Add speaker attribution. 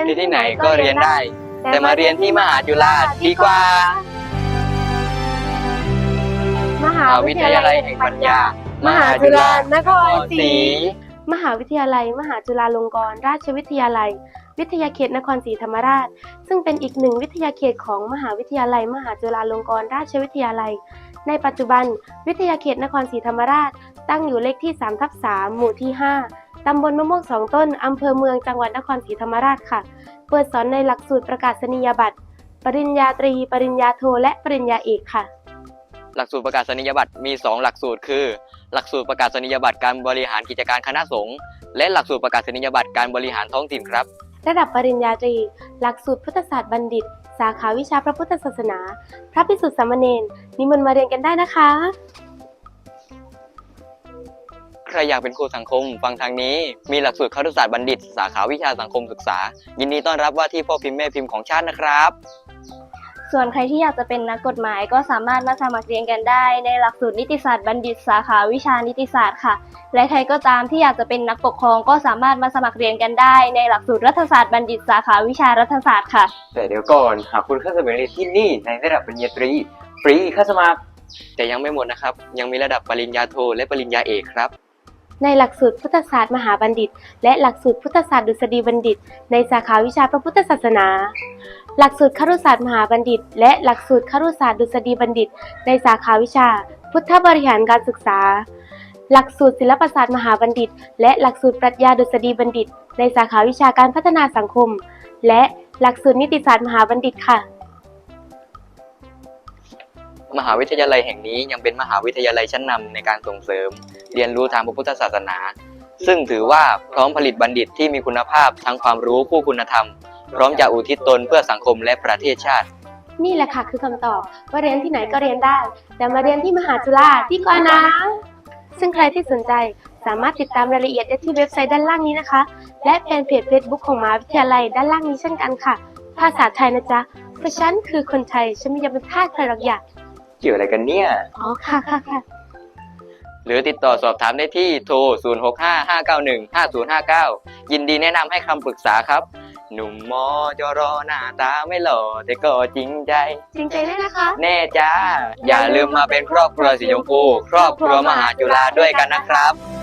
Speaker 1: นที่ไหนก็เรียนได้ แต่มาเรียนที่มหาจุฬาดีกว่า
Speaker 2: มหาม
Speaker 1: หาวิทยาลัยแห่งปัญญา
Speaker 2: มหาจุฬานครศรี
Speaker 1: ศรี
Speaker 2: มหาวิทยาลัย มหาจุฬาลงกรณราชวิทยาลัย วิทยาเขตนครศรีธรรมราช ซึ่งเป็นอีกหนึ่งวิทยาเขตของมหาวิทยาลัย มหาจุฬาลงกรณราชวิทยาลัย ในปัจจุบัน วิทยาเขตนครศรีธรรมราช ตั้งอยู่เลขที่3ทับ3หมู่ที่ 5 ตำบลมะม่วงสองต้น อำเภอเมืองจังหวัดนครศรีธรรมราชค่ะ เปิดสอนในหลักสูตรประกาศนียบัตร ปริญญาตรี ปริญญาโท และปริญญาเอกค่ะ
Speaker 1: หลักสูตรประกาศนียบัตรมี 2 หลักสูตร คือ หลักสูตรประกาศนียบัตรการบริหารกิจการคณะสงฆ์และหลักสูตรประกาศนียบัตรการบริหารท้องถิ่นครับ
Speaker 2: ระดับปริญญาตรี หลักสูตรพุทธศาสตร์บัณฑิต สาขาวิชาพระพุทธศาสนา พระพิสุทธิสามเณรนิมนต์มาเรียนกันได้นะคะ
Speaker 1: ใครอยากเป็นครูสังคมฟังทางนี้ มีหลักสูตรครุศาสตร์บัณฑิต สาขาวิชาสังคมศึกษา ยินดีต้อนรับว่าที่พ่อพิมพ์แม่พิมพ์ของชาตินะครับ
Speaker 3: ส่วนใครที่อยากจะเป็นนักกฎหมายก็สามารถมาสมัครเรียนกันได้ ในหลักสูตรนิติศาสตร์บัณฑิต สาขาวิชานิติศาสตร์ค่ะ และใครก็ตามที่อยากจะเป็นนักปกครองก็สามารถมาสมัครเรียนกันได้ ในหลักสูตรรัฐศาสตร์บัณฑิต สาขาวิชารัฐศาสตร์ค่ะ
Speaker 4: แต่เดี๋ยวก่อนหากคุณเข้าสมัครเรียนที่นี่ในระดับปริญญาตรีฟรีค่าสมัคร
Speaker 1: แต่ยังไม่หมดนะครับ ยังมีระดับปริญญาโทและปริญญาเอกครับ
Speaker 2: ในหลักสูตรพุทธศาสตร์มหาบัณฑิต และหลักสูตรพุทธศาสตร์ดุษฎีบัณฑิต ในสาขาวิชาพระพุทธศาสนา หลักสูตรครุศาสตร์มหาบัณฑิต และหลักสูตรครุศาสตร์ดุษฎีบัณฑิต ในสาขาวิชา พุทธบริหารการศึกษา หลักสูตรศิลปศาสตร์มหาบัณฑิต และหลักสูตรปรัชญาดุษฎีบัณฑิต ในสาขาวิชาการพัฒนาสังคม และหลักสูตรนิติศาสตร์มหาบัณฑิตค่ะ
Speaker 1: มหาวิทยาลัยแห่งนี้ยังเป็นมหาวิทยาลัยชั้นนำในการส่งเสริม เรียนรู้ทางพระพุทธศาสนา ซึ่งถือว่าพร้อมผลิตบัณฑิตที่มีคุณภาพทั้งความรู้คู่คุณธรรม พร้อมจะอุทิศตนเพื่อสังคมและประเทศชาติ
Speaker 2: นี่แหละค่ะคือคำตอบว่าเรียนที่ไหนก็เรียนได้ แต่มาเรียนที่มหาจุฬาดีกว่านะ ซึ่งใครที่สนใจสามารถติดตามรายละเอียดได้ที่เว็บไซต์ด้านล่างนี้นะคะ และแฟนเพจ Facebook ของมหาวิทยาลัยด้านล่างนี้เช่นกันค่ะ ภาษาไทยนะจ๊ะเพราะฉันคือคนไทยฉันไม่ยากเป็นทาสใครหรอกอยาก
Speaker 4: เกี่ยวอะไรกันเนี่ย
Speaker 2: อ๋อค่ะค่ะค่ะ
Speaker 1: หรือติดต่อสอบถามได้ที่โทร 0655915059 ยินดีแนะนำให้คำปรึกษาครับ หนุ่มมอจรอหน้าตาไม่หล่อแต่ก็จริงใจ
Speaker 2: จริงใจด้วยนะคะ
Speaker 1: แน่จ้า อย่าลืมมาเป็นครอบครัวสีชมพู ครอบครัวมหาจุฬาด้วยกันนะครับ